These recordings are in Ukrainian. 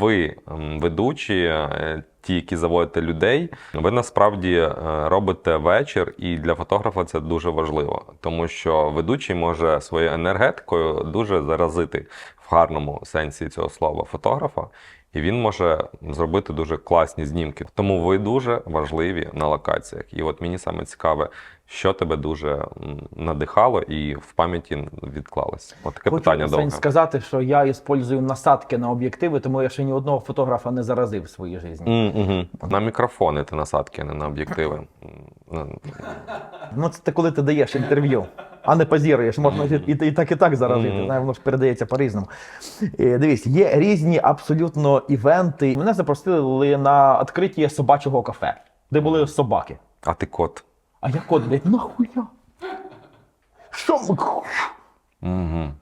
ви, ведучі, е, ті, які заводите людей, ви насправді е, робите вечір, і для фотографа це дуже важливо, тому що ведучий може своєю енергетикою дуже заразити в гарному сенсі цього слова фотографа. І він може зробити дуже класні знімки. Тому ви дуже важливі на локаціях. І от мені саме цікаве, що тебе дуже надихало і в пам'яті відклалось. От таке Хочу питання довге. сказати, що я використовую насадки на об'єктиви, тому я ще ні одного фотографа не заразив в своїй житті. М, мгм. На мікрофони ти насадки, а не на об'єктиви. Ну, це коли ти даєш інтерв'ю, а не позіруєш. Можна і, і, і так, і так заразити. Знає, воно ж передається по-різному. Е, Дивись, є різні абсолютно івенти. Мене запросили на відкриття собачого кафе, де були собаки. А ти кот. А я кот, блядь, нахуя? Що? ми-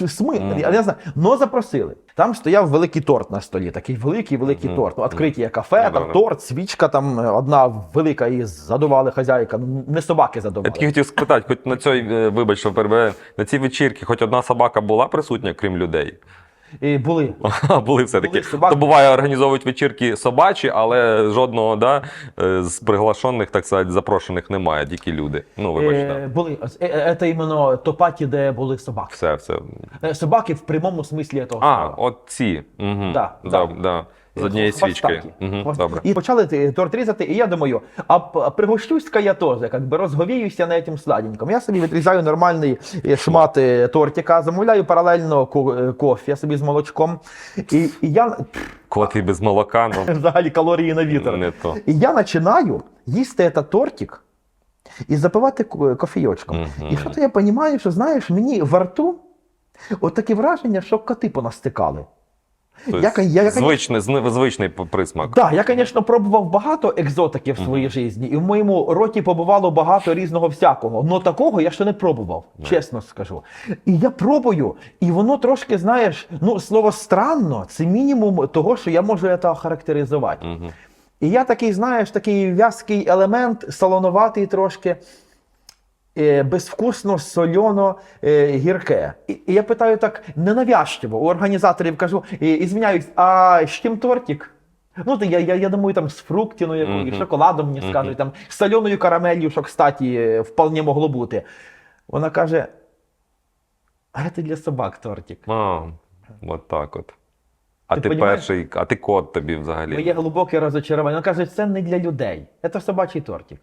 Угу. mm. Я не знаю, но запросили. Там стояв великий торт на столі, такий великий великий Мгм. торт. Ну, відкриття кафе, Ну, там да, да. торт, свічка, там е, одна велика її задували хазяйка. Ну, Не собаки Я задували. тільки хотів спитати, хоч на цій, е, вибач, що перебиваю, на цій вечірці хоч одна собака була присутня, крім людей. І були. А, були все-таки. То буває, організовують вечірки собачі, але жодного да, е, з приглашених, так сказати, запрошених немає, тільки люди. Ну, вибачте. Е, були. Е, Це іменно топаті, де були собаки. Все, все. Собаки в прямому смислі того А, от ці. Угу. Да, да, да. да. З Хвостаті. свічкою. Угу. Добре. І почали торт різати, і я думаю, а пригощусь-ка я теж, як би розговіюся на цим сладеньком. Я собі відрізаю нормальний е, шмат е, тортика, замовляю паралельно е, кофе собі з молочком. І, і я Кот і без молока, ну взагалі калорії на вітер. не то. І я починаю їсти цей тортик і запивати ко- кофійочком. Мгм. І що то я розумію, що знаєш, мені во рту от таке враження, що коти понастикали. Я, я, звичний, звичний присмак. Так, я, звісно, пробував багато екзотики в своїй житті, і в моєму роті побувало багато різного всякого. Но такого я ще не пробував, чесно скажу. І я пробую, і воно трошки, знаєш, ну, слово странно, це мінімум того, що я можу це охарактеризувати. І я такий, знаєш, такий в'язкий елемент, солоноватий трошки. Е, Безвкусно, сольоно, е, гірке. І, я питаю так ненавязчиво у організаторів кажу, і, звиняюсь, а з чим тортик? Ну, то я, я, я думаю, там з фруктіною якою, Мгм. шоколадом мені Мгм. скажуть, там з соленою карамелью, що, кстати, е, вполне могло бути. Вона каже: а це для собак тортик. А, от так от. А Ти ти, перший, а ти кот тобі взагалі. Моє глибоке розочарування. Вона каже, це не для людей, це собачий тортик.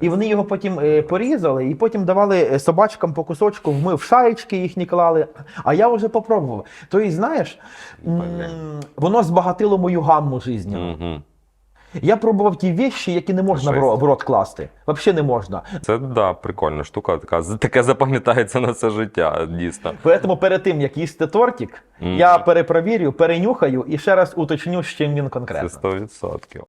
І вони його потім е, порізали, і потім давали е, собачкам по кусочку, ми в шаєчки їхні клали. А я вже попробував. Тобто, знаєш, м, воно збагатило мою гамму життя. Угу. Я пробував ті вещі, які не можна в ро- в рот класти. Взагалі не можна. Це да, прикольна штука, така таке запам'ятається на все життя, дійсно. Тому перед тим, як їсти тортик, я перепровірю, перенюхаю і ще раз уточню, з чим він Це конкретно. 100%.